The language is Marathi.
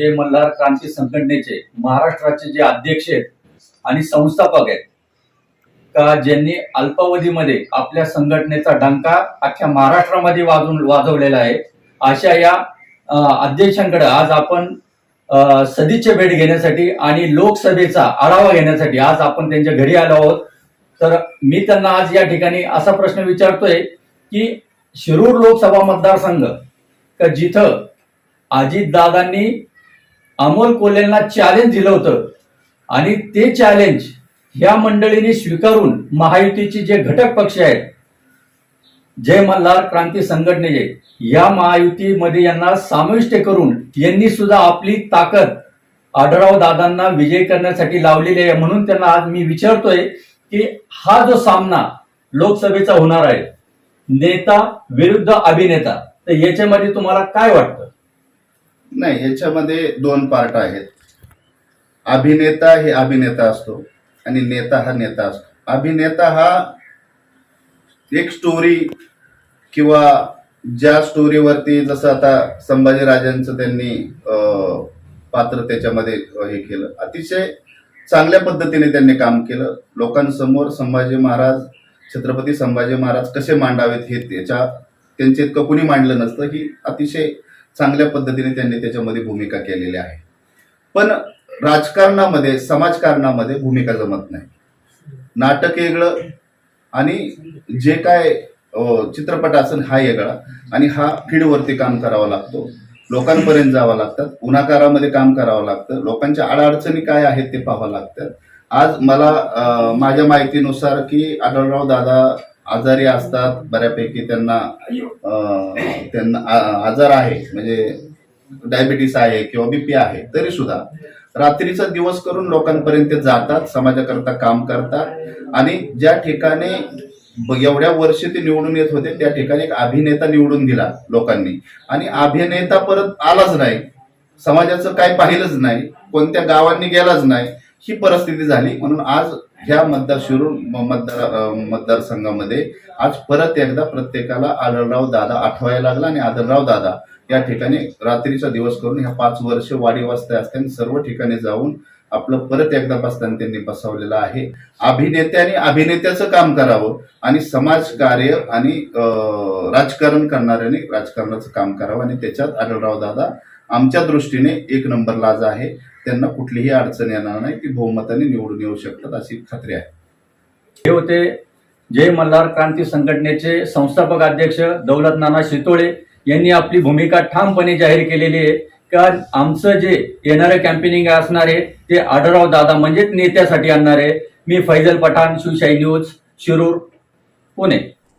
जे मल्हार क्रांती संघटनेचे महाराष्ट्राचे जे अध्यक्ष आहेत आणि संस्थापक आहेत का ज्यांनी अल्पावधीमध्ये आपल्या संघटनेचा डंका अख्ख्या महाराष्ट्रामध्ये वाजून वाजवलेला आहे अशा या अध्यक्षांकडे आज आपण सदिच्छा भेट घेण्यासाठी आणि लोकसभेचा आढावा घेण्यासाठी आज आपण त्यांच्या घरी आलो आहोत. तर मी त्यांना आज या ठिकाणी असा प्रश्न विचारतोय की शिरूर लोकसभा मतदारसंघ का जिथं अजितदादांनी अमोल कोल्हेंना चॅलेंज दिलं होतं. आणि ते चॅलेंज ह्या मंडळीने स्वीकारून महायुतीचे जे घटक पक्ष आहेत जय मल्हार क्रांती संघटनेचे या महायुतीमध्ये यांना समाविष्ट करून यांनी सुद्धा आपली ताकद आढळराव दादांना विजय करण्यासाठी लावलेली आहे. म्हणून त्यांना आज मी विचारतोय की हा जो सामना लोकसभेचा होणार आहे नेता विरुद्ध अभिनेता तर याच्यामध्ये तुम्हाला काय वाटतं? नाही ह्याच्यामध्ये दोन पार्ट आहेत. अभिनेता हे अभिनेता असतो आणि नेता हा नेता असतो. अभिनेता हा एक स्टोरी किंवा ज्या स्टोरीवरती जसं आता संभाजीराजांचं त्यांनी पात्र त्याच्यामध्ये हे केलं. अतिशय चांगल्या पद्धतीने त्यांनी काम केलं. लोकांसमोर संभाजी महाराज छत्रपती संभाजी महाराज कसे मांडावेत हे त्याच्या त्यांचे इतकं कुणी मांडलं नसतं. की अतिशय चांगल्या पद्धतीने त्यांनी त्याच्यामध्ये भूमिका केलेली आहे. पण राजकारणामध्ये समाजकारणामध्ये भूमिका जमत नाही. नाटक वेगळं आणि जे काय चित्रपट असेल हा वेगळा आणि हा फीडवरती काम करावा लागतो. लोकांपर्यंत जावं लागतात उन्हाकारामध्ये काम करावं लागतं. लोकांच्या अडचणी काय आहेत ते पाहावं लागतं. आज मला माझ्या माहितीनुसार की आढळराव दादा आजारी असतात बऱ्यापैकी त्यांना त्यांना आजार आहे म्हणजे डायबिटीस आहे किंवा बीपी आहे तरी सुद्धा. रात्रीचा दिवस करून लोकांपर्यंत जातात समाजाकरता काम करतात आणि ज्या ठिकाणी एवढ्या वर्ष ते निवडून येत होते त्या ठिकाणी एक अभिनेता निवडून दिला लोकांनी. आणि अभिनेता परत आलाच नाही. समाजाचं काय पाहिलंच नाही कोणत्या गावांनी गेलाच नाही ही परिस्थिती झाली. म्हणून आज ह्या मतदार शिरूर म- मतदार मतदारसंघामध्ये आज परत एकदा प्रत्येकाला आदरराव दादा आठवायला लागला आणि आदरराव दादा या ठिकाणी रात्रीचा दिवस करून ह्या पाच वर्ष वाडी वाजता असताना सर्व ठिकाणी जाऊन आपलं परत एकदा बसताना त्यांनी बसवलेलं आहे. अभिनेत्याने अभिनेत्याचं काम करावं आणि समाजकार्य आणि राजकारण करणाऱ्याने राजकारणाचं काम करावं आणि त्याच्यात आढळराव दादा आमच्या दृष्टीने एक नंबर लाज आहे. त्यांना कुठलीही अडचण येणार नाही ती बहुमताने निवडून येऊ शकतात अशी खात्री आहे. हे होते जय मल्हार क्रांती संघटनेचे संस्थापक अध्यक्ष दौलत नाना शितोळे यांनी आपली भूमिका ठामपणे जाहीर केलेली आहे. का आमचं जे येणारं कॅम्पेनिंग असणार आहे ते आढळराव दादा म्हणजेच नेत्यासाठी आणणार आहे. मी फैजल पठाण शिवशाही न्यूज शिरूर पुणे.